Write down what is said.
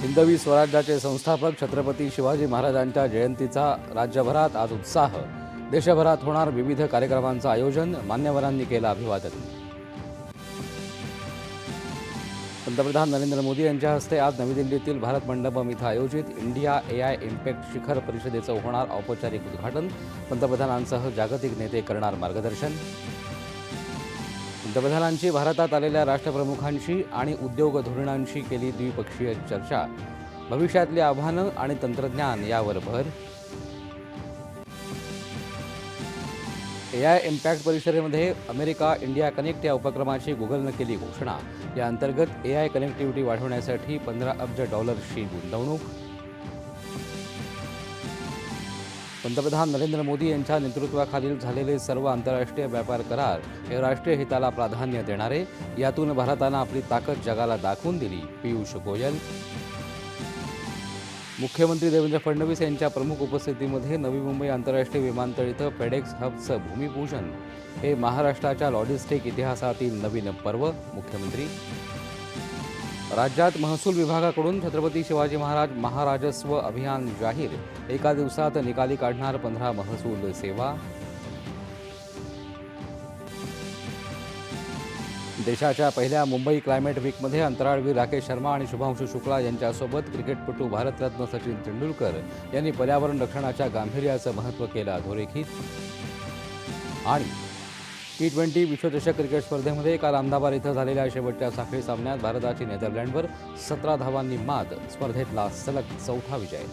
हिंदवी स्वराज्याचे संस्थापक छत्रपती शिवाजी महाराजांच्या जयंतीचा राज्यभरात आज उत्साह. देशभरात होणार विविध कार्यक्रमांचं आयोजन मान्यवरांनी केलं अभिवादन. पंतप्रधान नरेंद्र मोदी यांच्या हस्ते आज नवी दिल्लीतील भारत मंडपम इथं आयोजित इंडिया ए आय इम्पॅक्ट शिखर परिषदेचं होणार औपचारिक उद्घाटन. पंतप्रधानांसह जागतिक नेते करणार मार्गदर्शन. पंतप्रधानांची भारतात आलेल्या राष्ट्रप्रमुखांशी आणि उद्योग धोरणांशी केली द्विपक्षीय चर्चा. भविष्यातली आव्हानं आणि तंत्रज्ञान यावर भर. ए आय इम्पॅक्ट परिषदेमध्ये अमेरिका इंडिया कनेक्ट या उपक्रमाची गुगलनं केली घोषणा. या अंतर्गत ए आय कनेक्टिव्हिटी वाढवण्यासाठी पंधरा अब्ज डॉलर्सची गुंतवणूक. पंतप्रधान नरेंद्र मोदी यांच्या नेतृत्वाखालील झालेले सर्व आंतरराष्ट्रीय व्यापार करार हे राष्ट्रीय हिताला प्राधान्य देणारे यातून भारतानं आपली ताकद जगाला दाखवून दिली पियुष गोयल. मुख्यमंत्री देवेंद्र फडणवीस यांच्या प्रमुख उपस्थितीमध्ये नवी मुंबई आंतरराष्ट्रीय विमानतळ इथं फेडेक्स हबचं भूमिपूजन. हे महाराष्ट्राच्या लॉजिस्टिक इतिहासातील नवीन पर्व मुख्यमंत्री. राज्यात महसूल विभागाकडून छत्रपती शिवाजी महाराज महाराजस्व अभियान जाहीर. एका दिवसात निकाली काढणार पंधरा महसूल सेवा. देशाच्या पहिल्या मुंबई क्लायमेट वीकमध्ये अंतराळवीर राकेश शर्मा आणि शुभांशु शुक्ला यांच्यासोबत क्रिकेटपटू भारतरत्न सचिन तेंडुलकर यांनी पर्यावरण रक्षणाच्या गांभीर्याचं महत्त्व केलं अधोरेखित. आणि टी ट्वेंटी विश्वचषक क्रिकेट स्पर्धेमध्ये काल अहमदाबाद इथं झालेल्या शेवटच्या साखळी सामन्यात भारताची नेदरलँडवर सतरा धावांनी मात स्पर्धेतला सलग चौथा विजय.